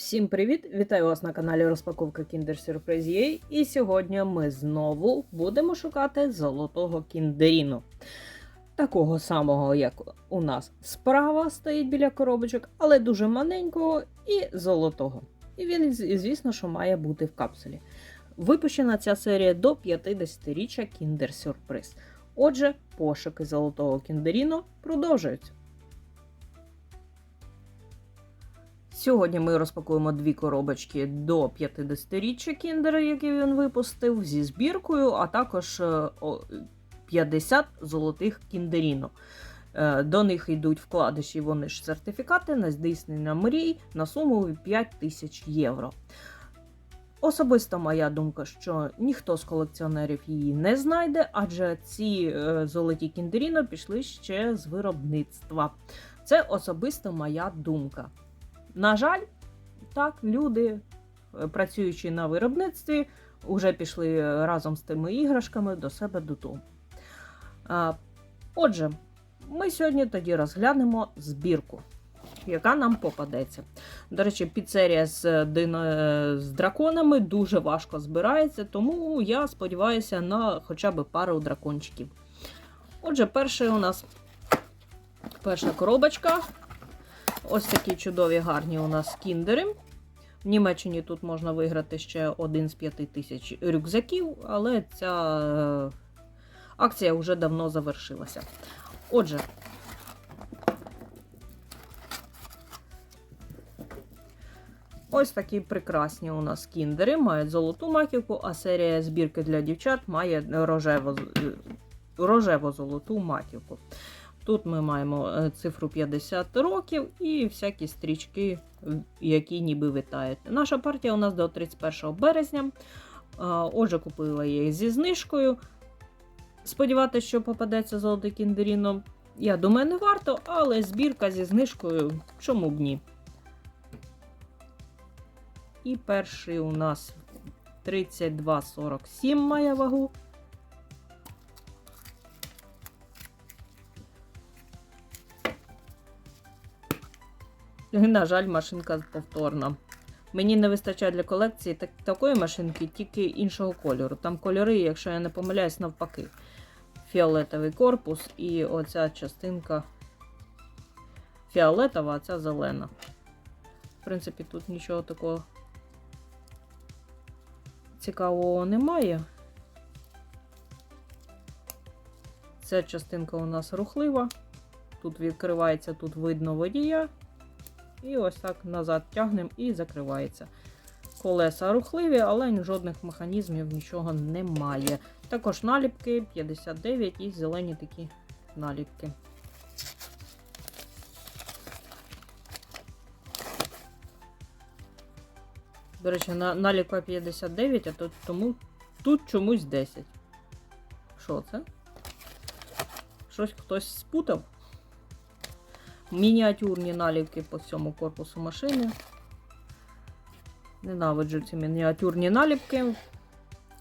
Всім привіт! Вітаю вас на каналі Розпаковка Kinder Surprise UA. І сьогодні ми знову будемо шукати золотого кіндеріну. Такого самого, як у нас справа стоїть біля коробочок, але дуже маленького і золотого. І він, звісно, що має бути в капсулі. Випущена ця серія до 50-річчя Kinder Surprise. Отже, пошуки золотого кіндеріну продовжуються. Сьогодні ми розпакуємо дві коробочки до 50-річчя кіндера, які він випустив, зі збіркою, а також е, 50 золотих кіндеріно. Е, До них йдуть вкладиші, вони ж сертифікати на здійснення мрій на суму 5 тисяч євро. Особисто моя думка, що ніхто з колекціонерів її не знайде, адже ці е, золоті кіндеріно пішли ще з виробництва. Це особисто моя думка. На жаль, так, люди, е, працюючи на виробництві, вже пішли разом з тими іграшками до себе додому. Отже, ми сьогодні тоді розглянемо збірку, яка нам попадеться. До речі, піцерія з, дино... з драконами дуже важко збирається, тому я сподіваюся на хоча б пару дракончиків. Отже, перший у нас перша коробочка. Ось такі чудові гарні у нас кіндери. В Німеччині тут можна виграти ще один з п'яти тисяч рюкзаків, але ця е, акція вже давно завершилася. Отже, ось такі прекрасні у нас кіндери. Мають золоту маківку, а серія збірки для дівчат має рожево- рожево-золоту маківку. Тут ми маємо е, цифру 50 років і всякі стрічки, які ніби витають. Наша партія у нас до 31 березня. Отже, купила їх зі знижкою. Сподіватися, що попадеться золотий кіндеріно, я думаю, не варто, але збірка зі знижкою чому б ні. І перший у нас 32,47 має вагу. На жаль, машинка повторна. Мені не вистачає для колекції так, такої машинки, тільки іншого кольору. Там кольори, якщо я не помиляюсь, навпаки. Фіолетовий корпус і оця частинка фіолетова, а ця зелена. В принципі, тут нічого такого цікавого немає. Ця частинка у нас рухлива. Тут відкривається, тут видно водія. І ось так назад тягнемо і закривається. Колеса рухливі, але жодних механізмів нічого немає. Також наліпки 59 і зелені такі наліпки. До речі, на, наліпка 59, а тут, тому тут чомусь 10. Що це? Щось хтось спутав? Мініатюрні наліпки по всьому корпусу машини. Ненавиджу ці мініатюрні наліпки,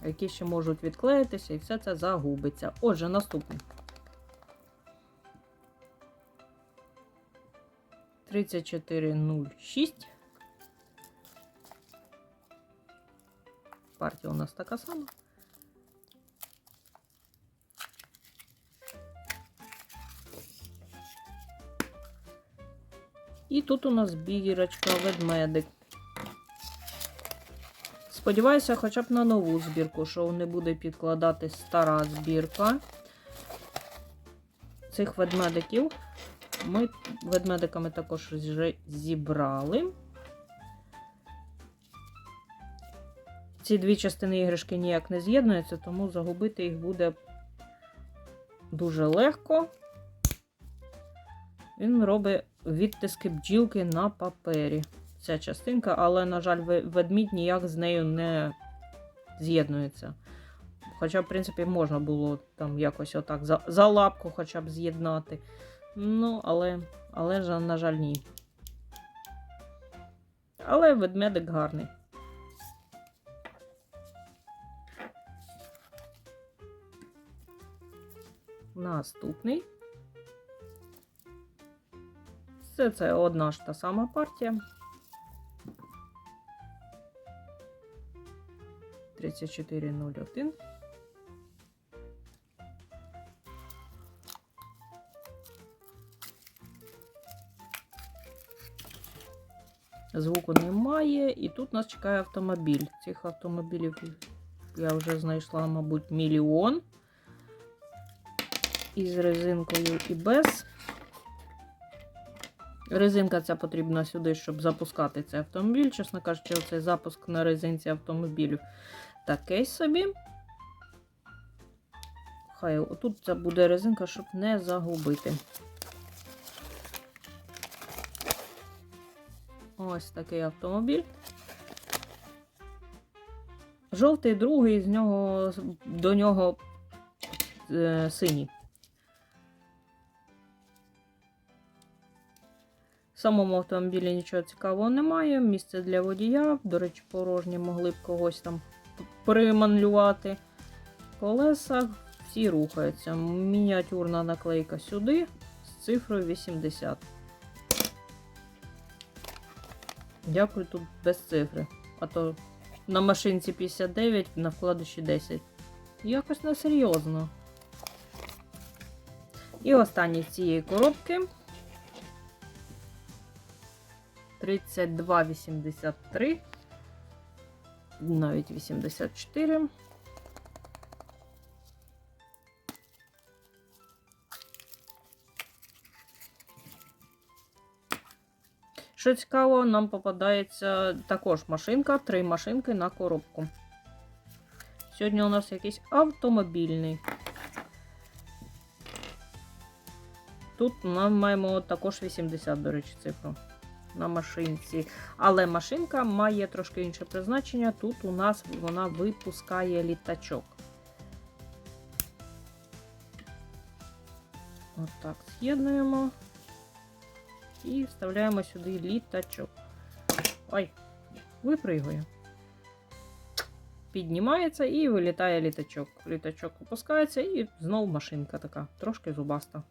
які ще можуть відклеїтися, і все це загубиться. Отже, наступний. 3406. Партія у нас така сама. І тут у нас бірочка, ведмедик. Сподіваюся, хоча б на нову збірку, що не буде підкладати стара збірка цих ведмедиків. Ми ведмедиками також вже зібрали. Ці дві частини іграшки ніяк не з'єднуються, тому загубити їх буде дуже легко. Він робить відтиски бджілки на папері. Ця частинка, але, на жаль, ведмідь ніяк з нею не з'єднується. Хоча, в принципі, можна було там якось отак за, за лапку хоча б з'єднати. Ну, але, але на жаль, ні. Але ведмедик гарний. Наступний. Все це одна ж та сама партія. 34,01. Звуку немає, і тут нас чекає автомобіль. Цих автомобілів я вже знайшла, мабуть, мільйон. Із резинкою і без. Резинка ця потрібна сюди, щоб запускати цей автомобіль. Чесно кажучи, цей запуск на резинці автомобілів такий собі. Хай отут це буде резинка, щоб не загубити. Ось такий автомобіль. Жовтий другий, з нього до нього е, синій. В самому автомобілі нічого цікавого немає. Місце для водія. До речі, порожнє могли б когось там приманлювати. Колеса всі рухаються. Мініатюрна наклейка сюди з цифрою 80. Дякую, тут без цифри. А то на машинці 59, на вкладиші 10. Якось несерйозно. І останній з цієї коробки. 32,83. Навіть 84. Що цікаво, нам попадається також машинка, три машинки на коробку. Сьогодні у нас якийсь автомобільний. Тут ми маємо також 80, до речі, цифру на машинці. Але машинка має трошки інше призначення. Тут у нас вона випускає літачок. Отак з'єднуємо. І вставляємо сюди літачок. Ой, випригує. Піднімається і вилітає літачок. Літачок опускається і знову машинка така, трошки зубаста.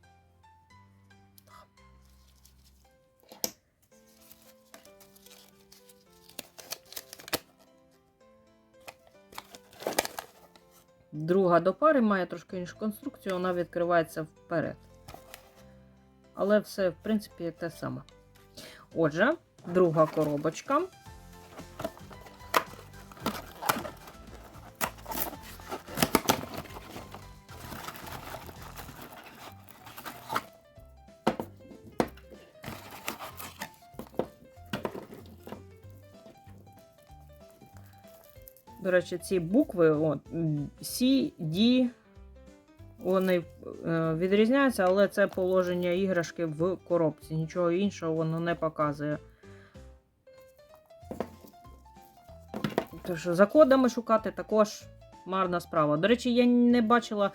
Друга до пари має трошки іншу конструкцію, вона відкривається вперед. Але все, в принципі, те саме. Отже, друга коробочка. До речі, ці букви от, C, D, вони е, відрізняються, але це положення іграшки в коробці. Нічого іншого воно не показує. Тож за кодами шукати також марна справа. До речі, я не бачила.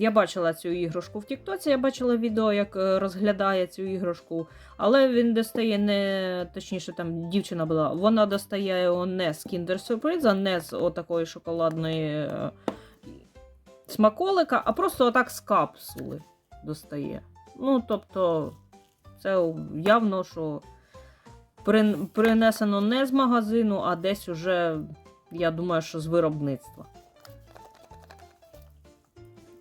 Я бачила цю іграшку в Тіктоці, я бачила відео, як е, розглядає цю іграшку, але він достає не, точніше, там дівчина була, вона достає його не з Kinder Surprise, не з отакої шоколадної е, смаколика, а просто отак з капсули достає. Ну, тобто, це явно, що принесено не з магазину, а десь уже, я думаю, що з виробництва.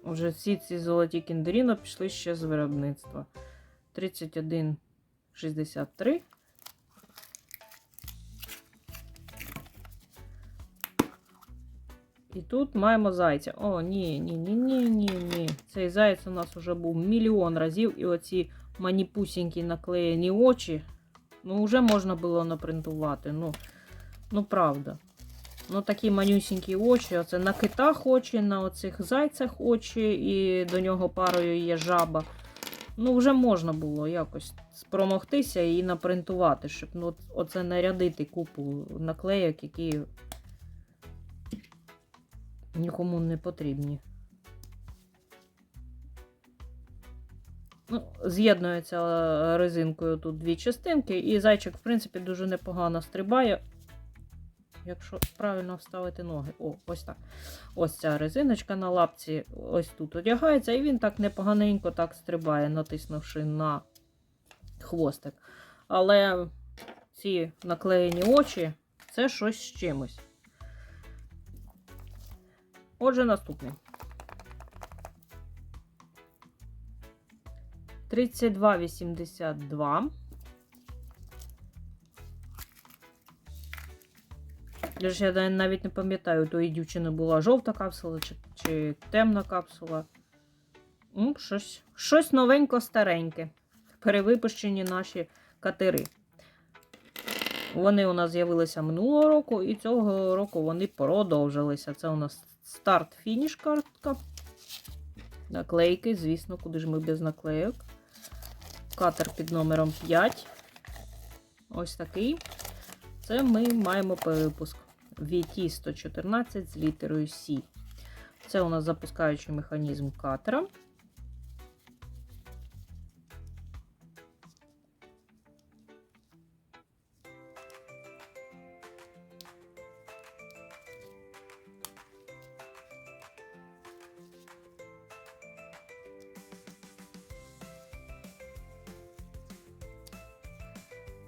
Уже всі ці золоті кіндеріно пішли ще з виробництва. 31,63. І тут маємо зайця. О, ні, ні, ні, ні, ні, ні. Цей заяць у нас вже був мільйон разів, і оці маніпусінькі наклеєні очі. Ну, вже можна було напринтувати. Ну, ну правда. Ну, такі манюсінькі очі. Оце на китах очі, на оцих зайцях очі, і до нього парою є жаба. Ну, вже можна було якось спромогтися і напринтувати, щоб ну, оце нарядити купу наклейок, які нікому не потрібні. Ну, З'єднується резинкою тут дві частинки, і зайчик, в принципі, дуже непогано стрибає. Якщо правильно вставити ноги. О, ось так. Ось ця резиночка на лапці, ось тут одягається, і він так непоганенько так стрибає, натиснувши на хвостик. Але ці наклеєні очі це щось з чимось. Отже, наступний. 32,82. Я ж я навіть не пам'ятаю, тої дівчини була жовта капсула чи, чи темна капсула. Ну, щось, щось новенько стареньке. Перевипущені наші катери. Вони у нас з'явилися минулого року, і цього року вони продовжилися. Це у нас старт-фініш картка. Наклейки, звісно, куди ж ми без наклейок. Катер під номером 5. Ось такий. Це ми маємо перепуск VT114 з літерою C. Це у нас запускаючий механізм катера.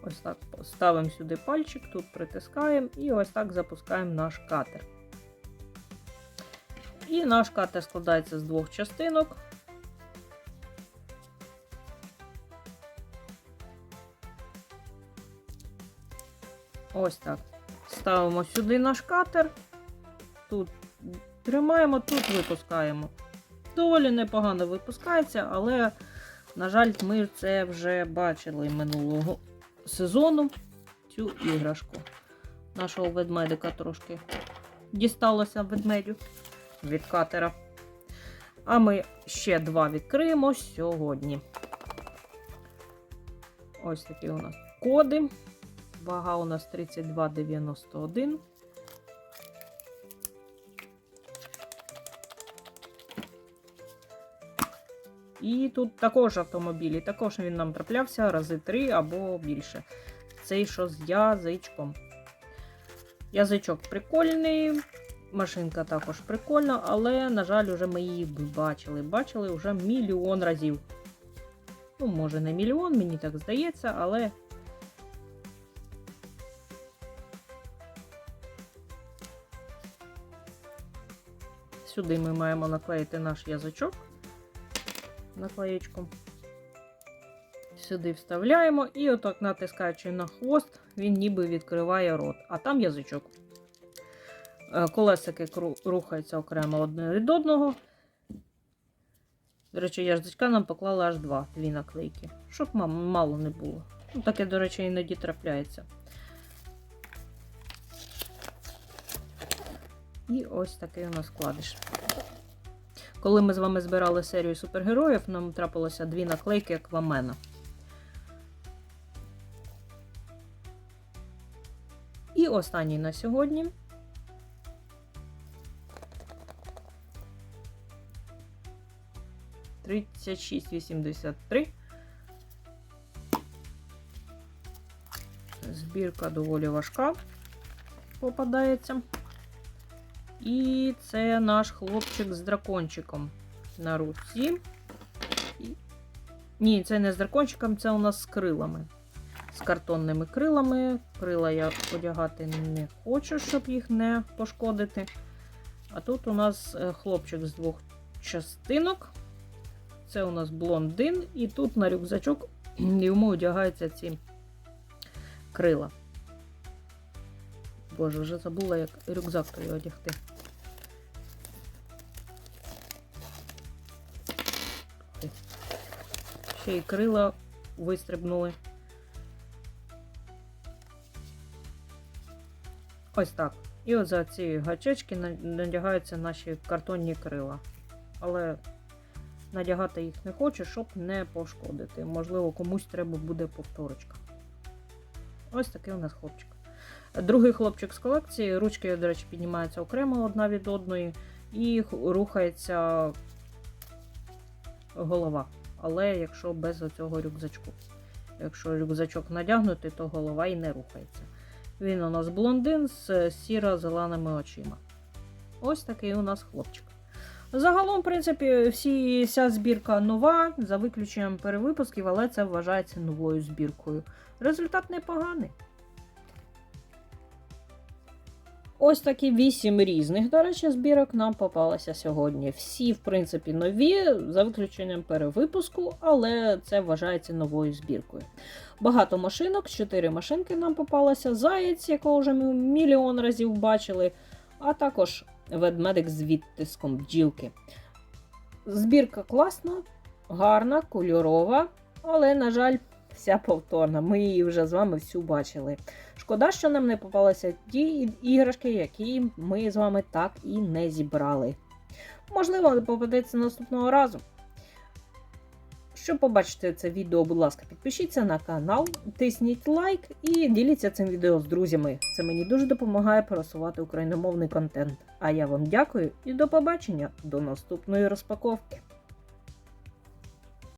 Ось так ставимо сюди пальчик, тут притискаємо і ось так запускаємо наш катер. І наш катер складається з двох частинок. Ось так. Ставимо сюди наш катер, тут тримаємо, тут випускаємо. Доволі непогано випускається, але, на жаль, ми це вже бачили минулого сезону цю іграшку. Нашого ведмедика трошки дісталося ведмедю від катера. А ми ще два відкриємо сьогодні. Ось такі у нас коди. Вага у нас 32,91. І тут також автомобілі, також він нам траплявся рази три або більше. Цей що з язичком. Язичок прикольний, машинка також прикольна, але, на жаль, вже ми її бачили. Бачили вже мільйон разів. Ну, може, не мільйон, мені так здається, але. Сюди ми маємо наклеїти наш язичок наклеєчку. Сюди вставляємо і отак, натискаючи на хвост, він ніби відкриває рот, а там язичок. Е, колесики рухаються окремо одне від одного. До речі, язичка нам поклали аж два дві наклейки, щоб мало не було. Ну, Таке, до речі, іноді трапляється. І ось такий у нас складиш. Коли ми з вами збирали серію супергероїв, нам трапилося дві наклейки Аквамена. І останній на сьогодні. Тридцять шість вісімдесят три. Збірка доволі важка попадається. І це наш хлопчик з дракончиком на руці. Ні, це не з дракончиком, це у нас з крилами. З картонними крилами. Крила я одягати не хочу, щоб їх не пошкодити. А тут у нас е, хлопчик з двох частинок. Це у нас блондин, і тут на рюкзачок йому одягаються ці крила. Боже, вже забула, як рюкзак той одягти. Ще й крила вистрибнули. Ось так. І от за ці гачечки надягаються наші картонні крила. Але надягати їх не хочу, щоб не пошкодити. Можливо, комусь треба буде повторочка. Ось такий у нас хлопчик. Другий хлопчик з колекції, ручки, до речі, піднімаються окремо одна від одної, і рухається голова. Але якщо без оцього рюкзачку. Якщо рюкзачок надягнутий, то голова і не рухається. Він у нас блондин з сіро-зеленими очима. Ось такий у нас хлопчик. Загалом, в принципі, вся збірка нова, за виключенням перевипусків, але це вважається новою збіркою. Результат непоганий. Ось такі вісім різних, до речі, збірок нам попалося сьогодні. Всі, в принципі, нові, за виключенням перевипуску, але це вважається новою збіркою. Багато машинок, чотири машинки нам попалося, заєць, якого вже ми мільйон разів бачили, а також ведмедик з відтиском бджілки. Збірка класна, гарна, кольорова, але, на жаль, вся повторна. Ми її вже з вами всю бачили. Шкода, що нам не попалися ті іграшки, які ми з вами так і не зібрали. Можливо, попадеться наступного разу. Щоб побачити це відео, будь ласка, підпишіться на канал, тисніть лайк і діліться цим відео з друзями. Це мені дуже допомагає просувати україномовний контент. А я вам дякую і до побачення до наступної розпаковки.